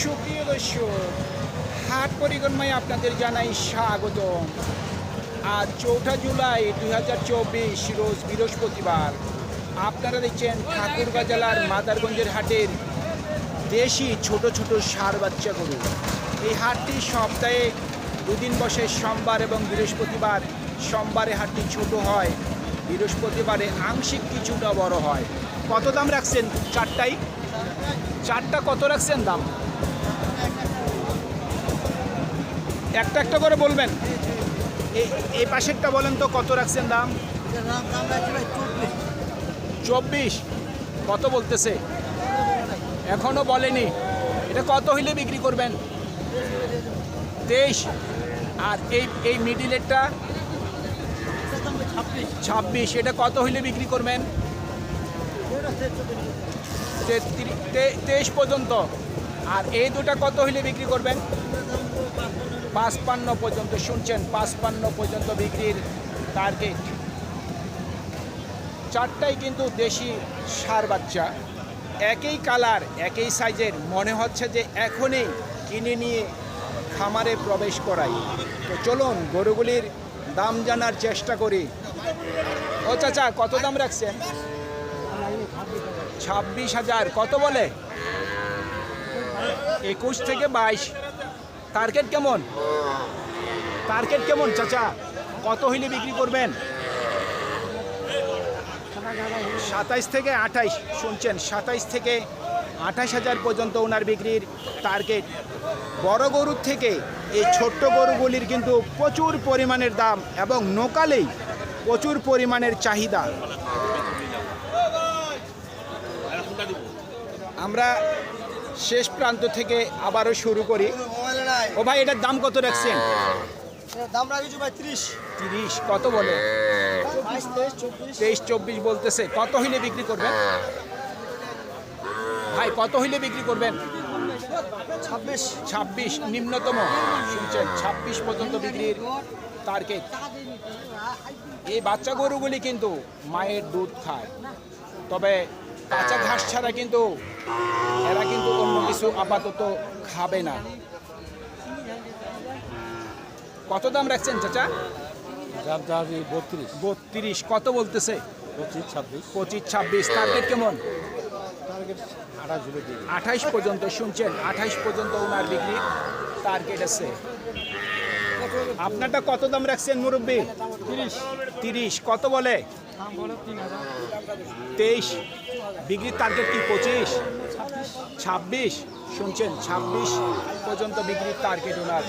সুপ্রিয় দর্শক, হাট পরিক্রমায় আপনাদের জানাই স্বাগত আজ চৌঠা জুলাই দুই হাজার চব্বিশ, রোজ বৃহস্পতিবার। আপনারা দেখছেন ঠাকুরগাঁ জেলার মাদারগঞ্জের হাটের দেশি ছোট ছোট সার বাচ্চা গরু এই হাটটি সপ্তাহে দুদিন বসে সোমবার এবং বৃহস্পতিবার সোমবারে হাটটি ছোট হয়, বৃহস্পতিবারে আংশিক কিছুটা বড় হয়। কত দাম রাখছেন চারটাই চারটা কত রাখছেন দাম? একটা একটা করে বলবেন। এই এই পাশেরটা বলেন তো কত রাখছেন দাম? চব্বিশ। কত বলতেছে? এখনও বলেনি। এটা কত হইলে বিক্রি করবেন? তেইশ। আর এই এই মিডিলেরটা ছাব্বিশ। এটা কত হইলে বিক্রি করবেন? তেইশ পর্যন্ত। আর এই দুটা কত হইলে বিক্রি করবেন? পাঁচপান্ন পর্যন্ত শুনছেন, পাঁচপান্ন পর্যন্ত বিক্রির টার্গেট চারটাই কিন্তু দেশি সার বাচ্চা। একই কালার একই সাইজের মনে হচ্ছে যে এখনই কিনে নিয়ে খামারে প্রবেশ করাই। তো চলুন, গরুগুলির দাম জানার চেষ্টা করি। ও চাচা, কত দাম রাখছেন? ছাব্বিশ হাজার, কত বলে? একুশ থেকে বাইশ। টার্গেট কেমন? টার্গেট কেমন, চাচা? কত হইলে বিক্রি করবেন? সাতাইশ থেকে আঠাইশ, শুনছেন, সাতাইশ থেকে আঠাশ হাজার পর্যন্ত ওনার বিক্রির টার্গেট বড় গরুর থেকে এই ছোট্ট গরুগুলির কিন্তু প্রচুর পরিমাণের দাম এবং নোকালেই প্রচুর পরিমাণের চাহিদা। আমরা শেষ প্রান্ত থেকে আবারও শুরু করি। ও ভাই এটার দাম কত রাখছেন? দাম রাখিছো ভাই ত্রিশ। তিরিশ কত বলে? চব্বিশ তেইশ চব্বিশ। তেইশ চব্বিশ বলতেছে। কত হইলে বিক্রি করবেন? ভাই কত হইলে বিক্রি করবেন? ছাব্বিশ। ছাব্বিশ নিম্নতম। শুনছেন ছাব্বিশ পর্যন্ত বিক্রির টার্গেট এই বাচ্চা গরুগুলি কিন্তু মায়ের দুধ খায়। তবে কাঁচা ঘাস ছাড়া কিন্তু এরা কিন্তু অন্য কিছু আপাতত খাবে না। কত দাম রাখছেন চাচা? বত্রিশ। বত্রিশ কত বলতেছে? পঁচিশ ছাব্বিশ। পঁচিশ ছাব্বিশ টার্গেট কেমন? আঠাইশ পর্যন্ত শুনছেন আঠাইশ পর্যন্ত ওনার বিক্রি টার্গেট আছে। আপনারটা কত দাম রাখছেন মুরব্বী? তিরিশ। তিরিশ কত বলে? তেইশ বিক্রির টার্গেট কি পঁচিশ? ছাব্বিশ। শুনছেন ছাব্বিশ পর্যন্ত বিক্রির টার্গেট ওনার।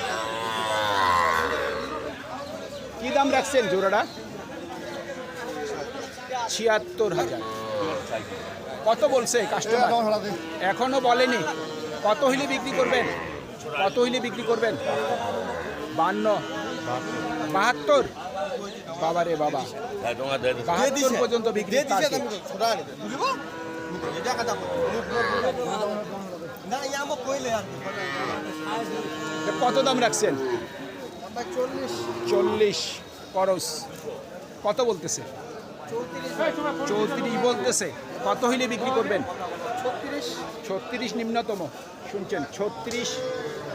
কি দাম রাখছেন জোড়াটা? ছিয়াত্তর হাজার। কত বলছে কাস্টমার এখনও বলেনি। কত হইলে বিক্রি করবেন? কত হইলে বিক্রি করবেন? বান্ন। বাহাত্তর? বাবা রে বাবা। বাহাত্তর পর্যন্ত বিক্রি কত দাম রাখছেন? চল্লিশ। করস। কত বলতেছে? চৌত্রিশ বলতেছে। কত হইলে বিক্রি করবেন? ছত্রিশ। ছত্রিশ নিম্নতম। শুনছেন ছত্রিশ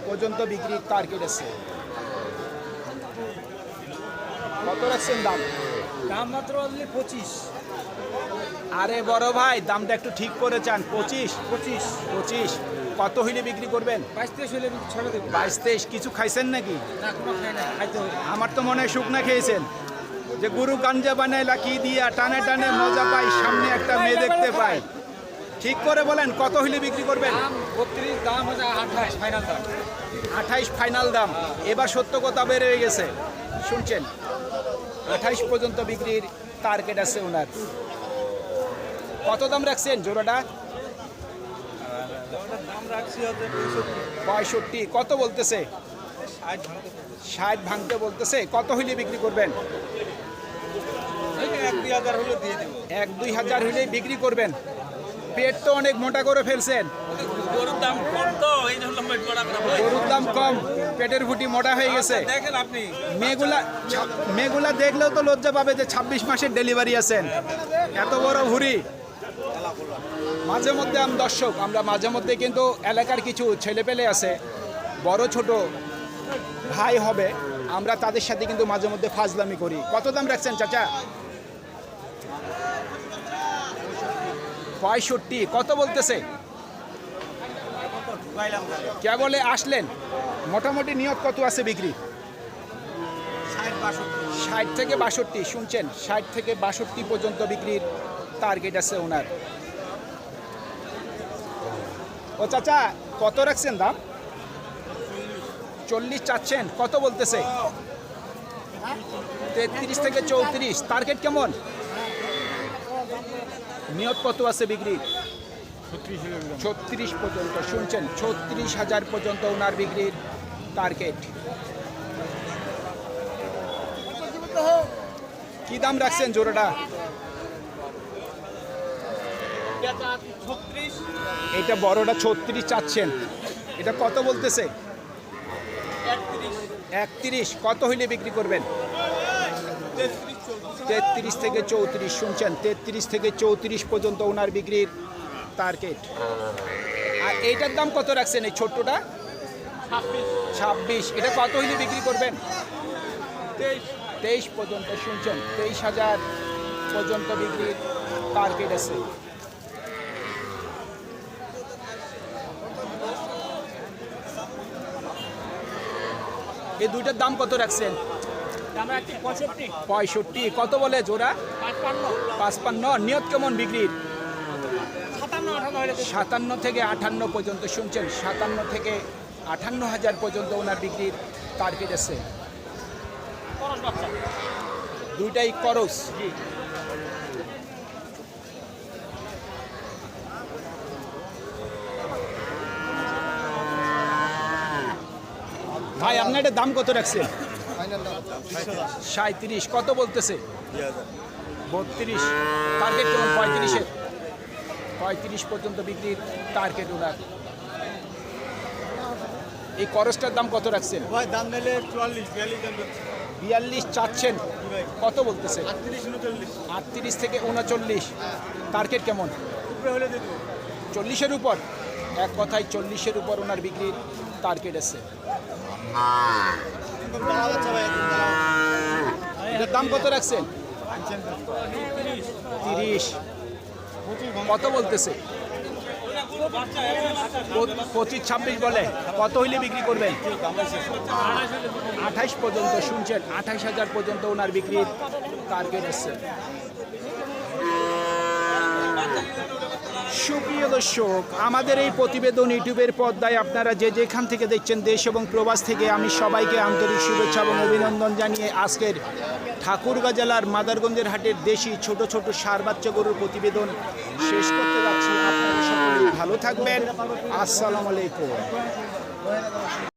পর্যন্ত বিক্রির টার্গেট আছে। কত রাখছেন দাম? দাম মাত্র অনলি পঁচিশ। আরে বড় ভাই দামটা একটু ঠিক করে চান। পঁচিশ। পঁচিশ। পঁচিশ। কত হইলে বিক্রি করবেন? বাইশ তেইশ ছড়ে বাইশ তেইশ কিছু খাইছেন নাকি? আমার তো মনে হয় শুকনা খেয়েছেন। যে গুরু গাঞ্জা বানায় লাকি দিয়া টানে টানে মজা পাই সামনে একটা মেয়ে দেখতে পাই। ঠিক করে বলেন কত হইলে বিক্রি করবেন? বত্রিশ দাম হচ্ছে আঠাশ ফাইনাল দাম। আঠাইশ ফাইনাল দাম। এবার সত্য কথা বের হয়ে গেছে। শুনছেন আঠাইশ পর্যন্ত বিক্রির টার্গেট আছে ওনার। কত দাম রাখছেন জোড়াটা? পঁয়ষট্টি। কত বলতেছে? ষাট ভাঙতে বলতেছে। কত হইলে বিক্রি করবেন? এক দুই হাজার হইলেই বিক্রি করবেন। পেট তো অনেক মোটা করে ফেলছেন। গরুর দাম কম গরুর দাম কম পেটের ফুটি মোটা হয়ে গেছে। আপনি মেয়েগুলা মেয়েগুলা দেখলেও তো লজ্জা পাবে যে ছাব্বিশ মাসের ডেলিভারি আছেন। এত বড় ভুড়ি। মাঝে মধ্যে আমি দর্শক, আমরা মাঝে মধ্যে কিন্তু এলাকার কিছু ছেলেপেলে আছে, বড় ছোট ভাই হবে, আমরা তাদের সাথে কিন্তু মাঝে মধ্যে ফাজলামি করি। কত দাম রাখছেন চাচা? পঁয়ষট্টি, কত বলতেছে? কে বলে আসলেন? মোটামুটি নিয়ত কত আছে বিক্রি? ষাট থেকে বাষট্টি, শুনছেন? ষাট থেকে বাষট্টি পর্যন্ত বিক্রির টার্গেট আছে ওনার। ও চাচা, কত রাখছেন দাম? চল্লিশ চাচ্ছেন, কত বলতেছে? তেত্রিশ থেকে চৌত্রিশ টার্গেট কেমন? নিয়ত কত আছে বিক্রি? ছত্রিশ পর্যন্ত, শুনছেন, ছত্রিশ হাজার পর্যন্ত ওনার বিক্রির টার্গেট কি দাম রাখছেন জোড়াটা? এটা বড়টা ছত্রিশ চাচ্ছেন। এটা কত বলতেছে? একত্রিশ। কত হইলে বিক্রি করবেন? তেত্রিশ থেকে চৌত্রিশ শুনছেন? তেত্রিশ থেকে চৌত্রিশ পর্যন্ত ওনার বিক্রির টার্গেট আর এইটার দাম কত রাখছেন এই ছোট্টটা? ছাব্বিশ। এটা কত হইলে বিক্রি করবেন? তেইশ। পর্যন্ত শুনছেন? তেইশ হাজার পর্যন্ত বিক্রির টার্গেট আছে। এই দুইটার দাম কত রাখছেন? পঁয়ষট্টি। কত বলে জোড়া? পাঁচপান্ন। নিয়ত কেমন বিক্রির সাতান্ন থেকে আঠান্ন পর্যন্ত শুনছেন। সাতান্ন থেকে আঠান্ন হাজার পর্যন্ত ওনার বিক্রির টার্গেট আছে। দুইটাই করস। ভাই আপনার এটা দাম কত রাখছেন? সাঁত্রিশ কত বলতেছে? বত্রিশ টার্গেট কেমন? পঁয়ত্রিশে পঁয়ত্রিশ পর্যন্ত বিক্রির টার্গেট ওনার। এই করসটার দাম কত রাখছেন? ভাই দাম নিলে চুয়াল্লিশ বিয়াল্লিশ চাচ্ছেন? কত বলতেছে? আটত্রিশ আটত্রিশ থেকে উনচল্লিশ। টার্গেট কেমন? চল্লিশের উপর? এক কথায় চল্লিশের উপর ওনার বিক্রির টার্গেট আছে। দাম কত রাখছেন? তিরিশ। কত বলতেছে? পঁচিশ ছাব্বিশ বলে। কত হইলে বিক্রি করবেন? আঠাইশ পর্যন্ত শুনছেন আঠাইশ হাজার পর্যন্ত ওনার বিক্রির টার্গেট আছে। সুপ্রিয় দর্শক, আমাদের এই প্রতিবেদন ইউটিউবের পর্দায় আপনারা যে যেখান থেকে দেখছেন দেশ এবং প্রবাস থেকে আমি সবাইকে আন্তরিক শুভেচ্ছা এবং অভিনন্দন জানিয়ে আজকের ঠাকুরগাঁ জেলার মাদারগঞ্জের হাটের দেশি ছোট ছোট সার বাচ্চা গরুর প্রতিবেদন শেষ করতে যাচ্ছি। আপনারা সকলেই ভালো থাকবেন। আসসালামু আলাইকুম।